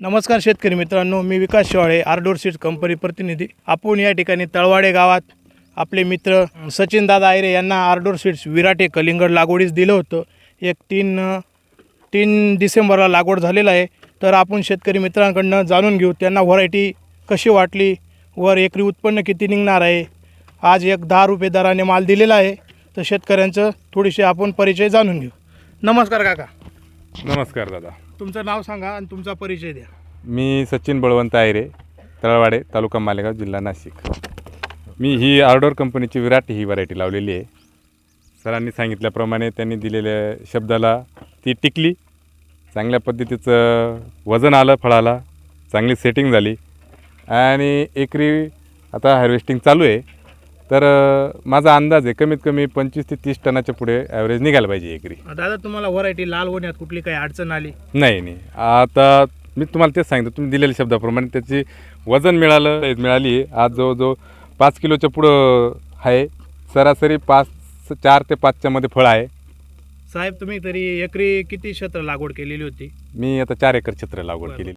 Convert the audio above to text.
नमस्कार शेतकरी मित्रांनो मी Vikas Shewale Ardor seeds company प्रतिनिधी. आपण या ठिकाणी तळवाडे गावात आपले मित्र सचिन दादा आयरे यांना आरडोर सीड्स विराटे कलिंगड लागवडीस दिलं होतं. एक तीन तीन डिसेंबरला लागवड झालेलं आहे. तर आपण शेतकरी मित्रांकडनं जाणून घेऊ त्यांना व्हरायटी कशी वाटली? वर एकरी उत्पन्न किती निघणार आहे? आज एक दहा रुपये दराने माल दिलेला आहे. तर शेतकऱ्यांचं थोडीशी आपण परिचय जाणून घेऊ. नमस्कार काका. नमस्कार दादा. तुमचं नाव सांगा आणि तुमचा परिचय द्या. मी सचिन बळवंत आयरे तळवाडे तालुका मालेगाव जिल्हा नाशिक. मी ही आर्डोर कंपनीची विराट ही व्हरायटी लावलेली आहे. सरांनी सांगितल्याप्रमाणे त्यांनी दिलेल्या शब्दाला ती टिकली. चांगल्या पद्धतीचं वजन आलं फळाला. चांगली सेटिंग झाली. आणि एकरी आता हार्वेस्टिंग चालू आहे. तर माझा अंदाज आहे कमीत कमी पंचवीस ते तीस टनाच्या पुढे ॲव्हरेज निघायला पाहिजे एकरी. दादा तुम्हाला व्हरायटी लाल होण्यात कुठली काही अडचण आली? नाही नाही. आता मी तुम्हाला तेच सांगितलं तुम्ही दिलेल्या शब्दाप्रमाणे त्याची वजन मिळालं मिळाली. आज जवळजवळ पाच किलोच्या पुढं आहे. सरासरी पाच चार ते पाचच्या मध्ये फळ आहे. साहेब तुम्ही तरी एकरी किती क्षेत्र लागवड केलेली होती? मी आता चार एकर क्षेत्र लागवड बरं. केली